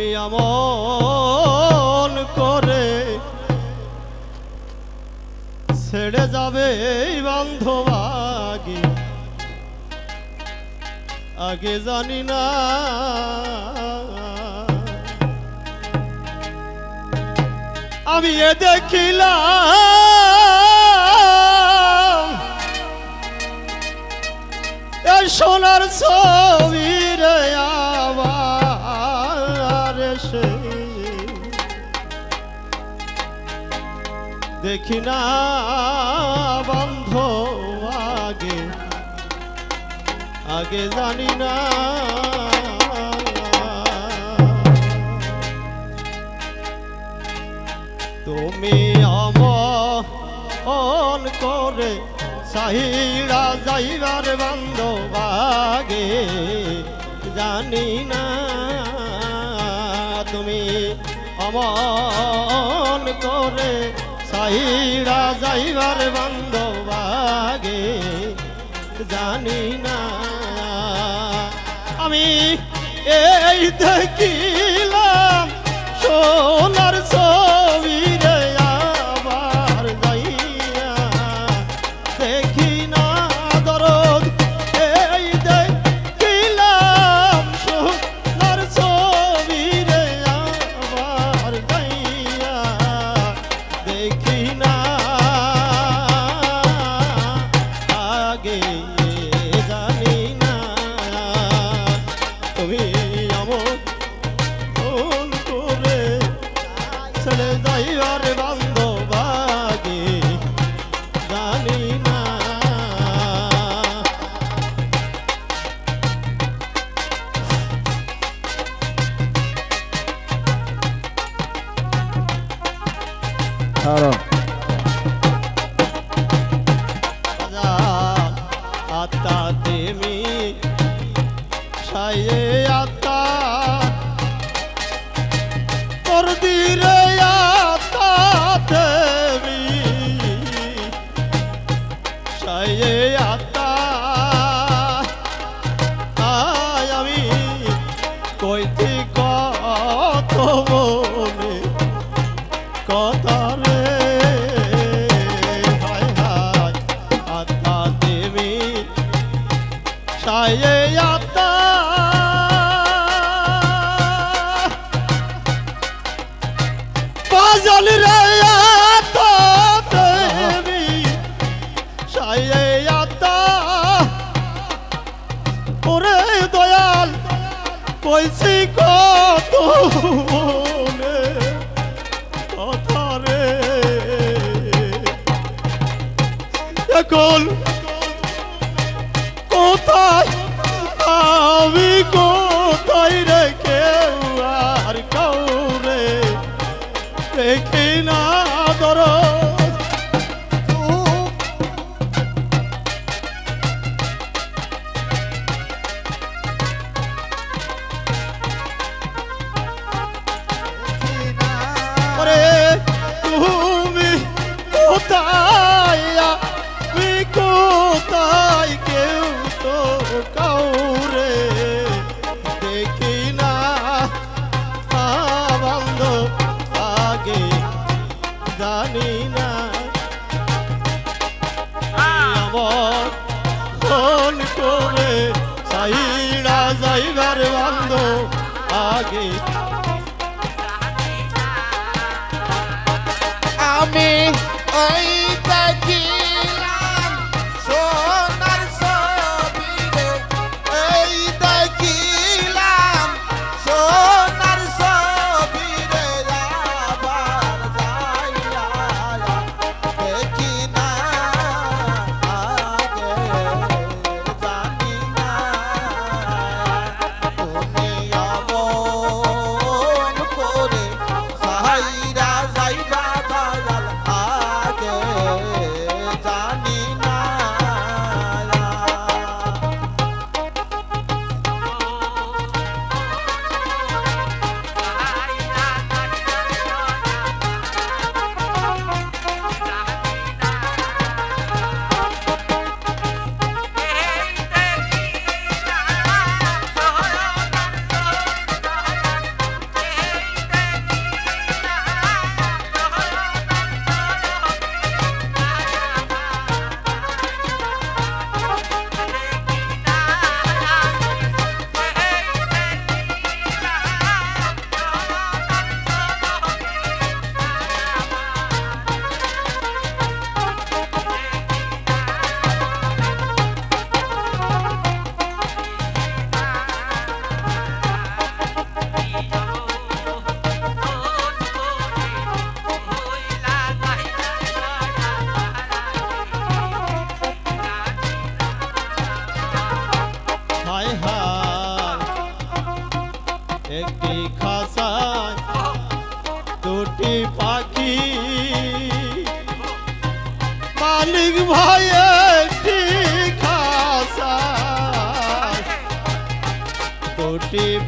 তুমি আমন করে ছেড়ে যাবে এই বান্ধব আগে জানি না। আমি এ দেখিলাম এই সোনার ছবি রে দেখি না বন্ধ আগে। আগে জানি না। তুমি অমন করে সাহিরা যাইবার বান্ধবাগে জানি না তুমি অমন করে সাহিরা যাইবার বান্ধবাগে জানি না। আমি এই দেখিলাম কইছি কত কথা রে এখন কোথায় আমি কোথায় জানি না। আমার ফোন করে সাইড়া যাইবার বন্ধ আগে আমি ওই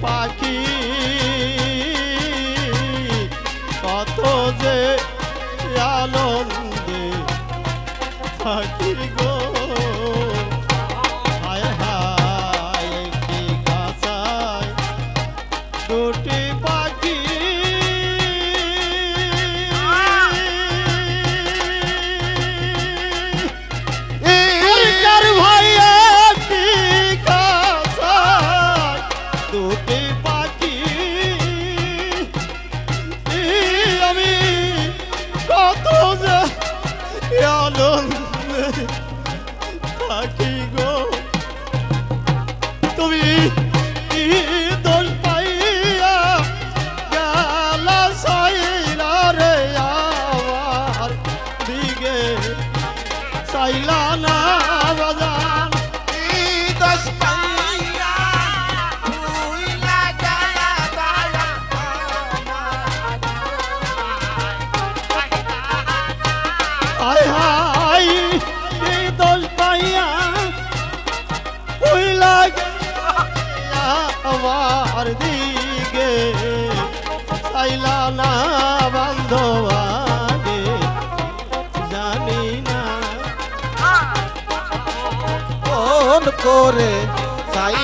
party. আমার দিকে চাইলা না বান্ধব আগে জানি না। কোন করে চাই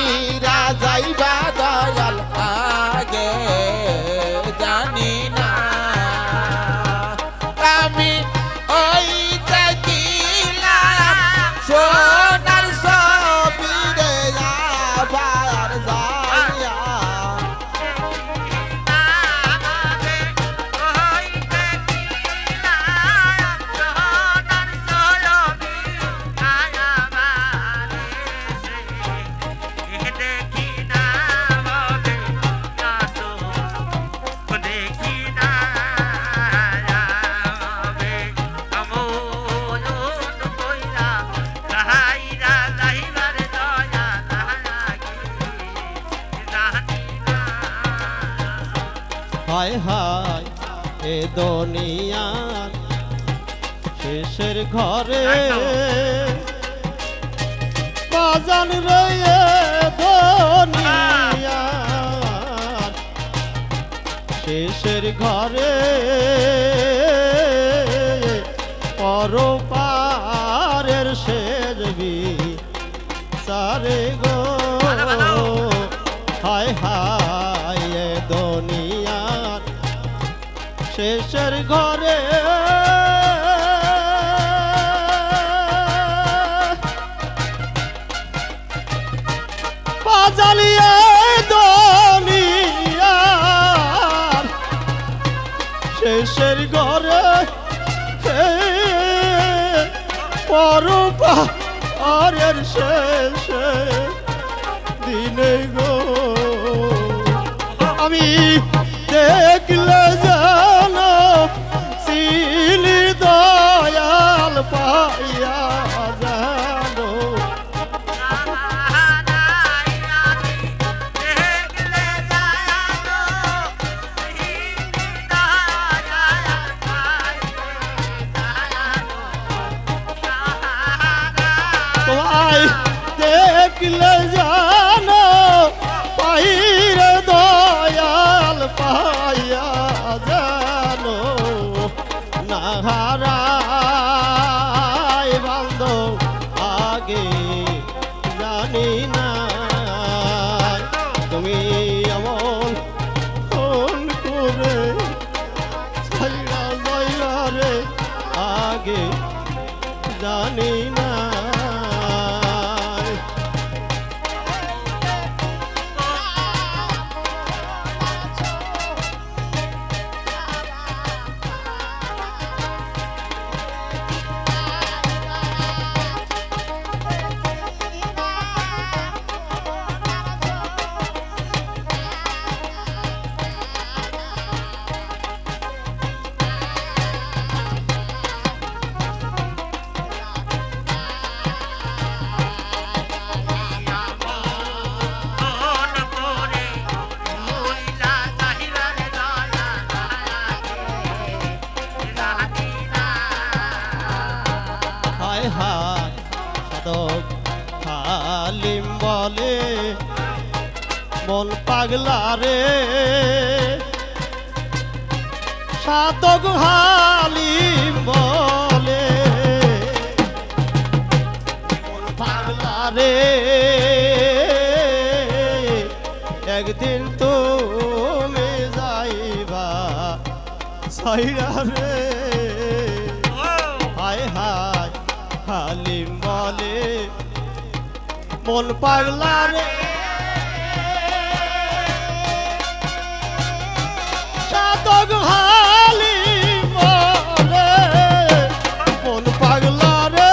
শেষের ঘরে বাজান রয়ে ধনিয়া। শেষের ঘরে পরপারের শেষে দিনে গো। আমি দেখলে যে জানো পাইর দয়াল পাইয়া জানো নাহারা বান্ধ আগে জানি না। তুমি এমন কোন করে ছাইড়া রে, আগে জানি না। মন পাগলা রে। সাতক হালি বলে। মন পাগলা রে। একদিন তুমি যাইবা সাইরা রে। হায় হায় হালিম বলে। মন পাগলা রে সাতক হালিম বলে মন পাগলা রে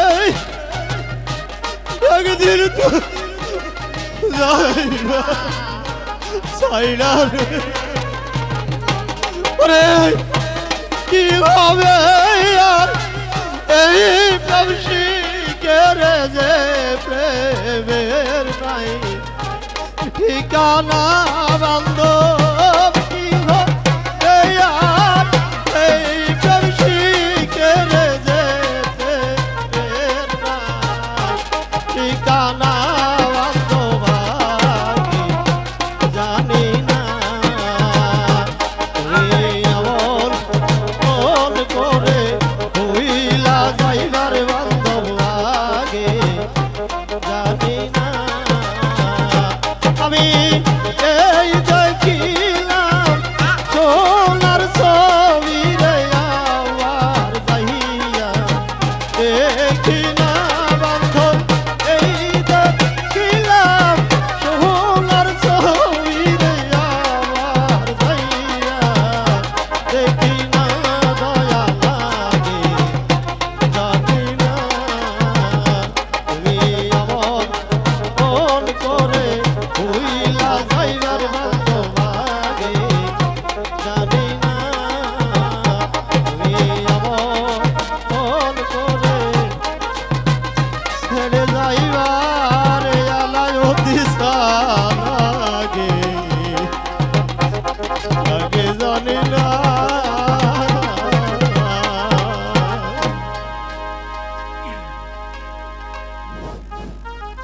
এই, একদিন তো যাইবা সাইরা রে। কি হবে আর এই প্রেমসি কেরে যে প্রেমের নাই ঠিকানা বান্ধব ঠিকানা